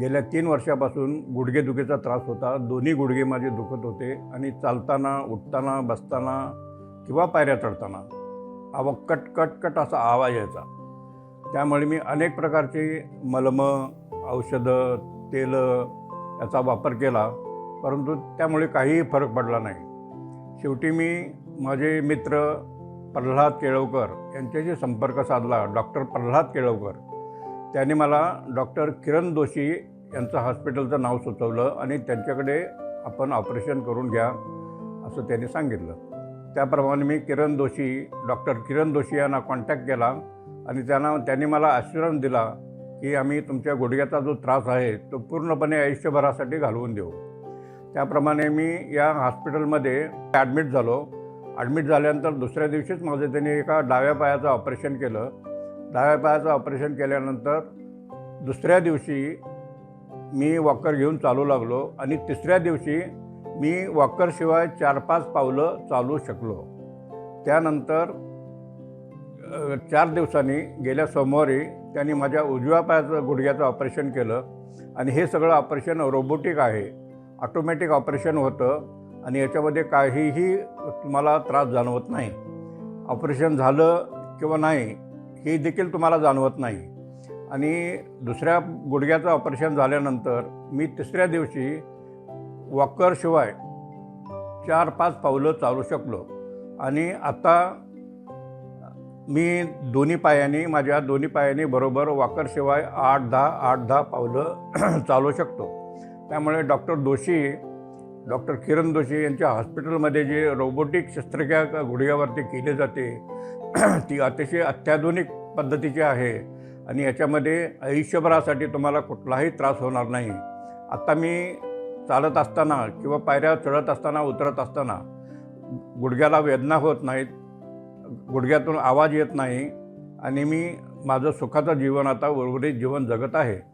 गेल्या तीन वर्षापासून गुडघेदुखीचा त्रास होता. दोन्ही गुडघे माझे दुखत होते आणि चालताना उठताना बसताना किंवा पायऱ्या चढताना आवा कट कट कट असा आवाज यायचा. त्यामुळे मी अनेक प्रकारची मलमं औषधं तेलं याचा वापर केला. परंतु त्यामुळे काहीही फरक पडला नाही. शेवटी मी माझे मित्र प्रल्हाद केळवकर यांच्याशी संपर्क साधला. डॉक्टर प्रल्हाद केळवकर. त्याने मला डॉक्टर किरण दोशी यांचं हॉस्पिटलचं नाव सुचवलं आणि त्यांच्याकडे आपण ऑपरेशन करून घ्या असं त्यांनी सांगितलं. त्याप्रमाणे मी किरण दोशी डॉक्टर किरण दोशी यांना कॉन्टॅक्ट केला आणि त्यांना त्यांनी मला आश्वासन दिला की आम्ही तुमच्या गुडघ्याचा जो त्रास आहे तो पूर्णपणे आयुष्यभरासाठी घालवून देऊ. त्याप्रमाणे मी या हॉस्पिटलमध्ये ॲडमिट झालो. ॲडमिट झाल्यानंतर दुसऱ्या दिवशीच माझं त्यांनी एका डाव्या पायाचं ऑपरेशन केलं. डाव्या पायाचं ऑपरेशन केल्यानंतर दुसऱ्या दिवशी मी वॉकर घेऊन चालू लागलो आणि तिसऱ्या दिवशी मी वॉकरशिवाय चार पाच पावलं चालू शकलो. त्यानंतर चार दिवसांनी गेल्या सोमवारी त्यांनी माझ्या उजव्या पायाचं गुडघ्याचं ऑपरेशन केलं आणि हे सगळं ऑपरेशन रोबोटिक आहे. ऑटोमॅटिक ऑपरेशन होतं आणि याच्यामध्ये काहीही तुम्हाला त्रास जाणवत नाही. ऑपरेशन झालं किंवा नाही हे देखील तुम्हाला जाणवत नाही. आणि दुसऱ्या गुडघ्याचं ऑपरेशन झाल्यानंतर मी तिसऱ्या दिवशी वॉकरशिवाय चार पाच पावलं चालू शकलो. आणि आता मी दोन्ही पायाने माझ्या दोन्ही पायाने बरोबर वॉकरशिवाय आठ दहा आठ दहा पावलं चालू शकतो. त्यामुळे डॉक्टर दोशी डॉक्टर किरण जोशी यांच्या हॉस्पिटलमध्ये जे रोबोटिक शस्त्रक्रिया गुडघ्यावरती केली जाते ती अतिशय अत्याधुनिक पद्धतीची आहे आणि याच्यामध्ये आयुष्यभरासाठी तुम्हाला कुठलाही त्रास होणार नाही. आत्ता मी चालत असताना किंवा पायऱ्या चढत असताना उतरत असताना गुडघ्याला वेदना होत नाहीत गुडघ्यातून आवाज येत नाही आणि मी माझं सुखाचं जीवन आता उर्वरित जीवन जगत आहे.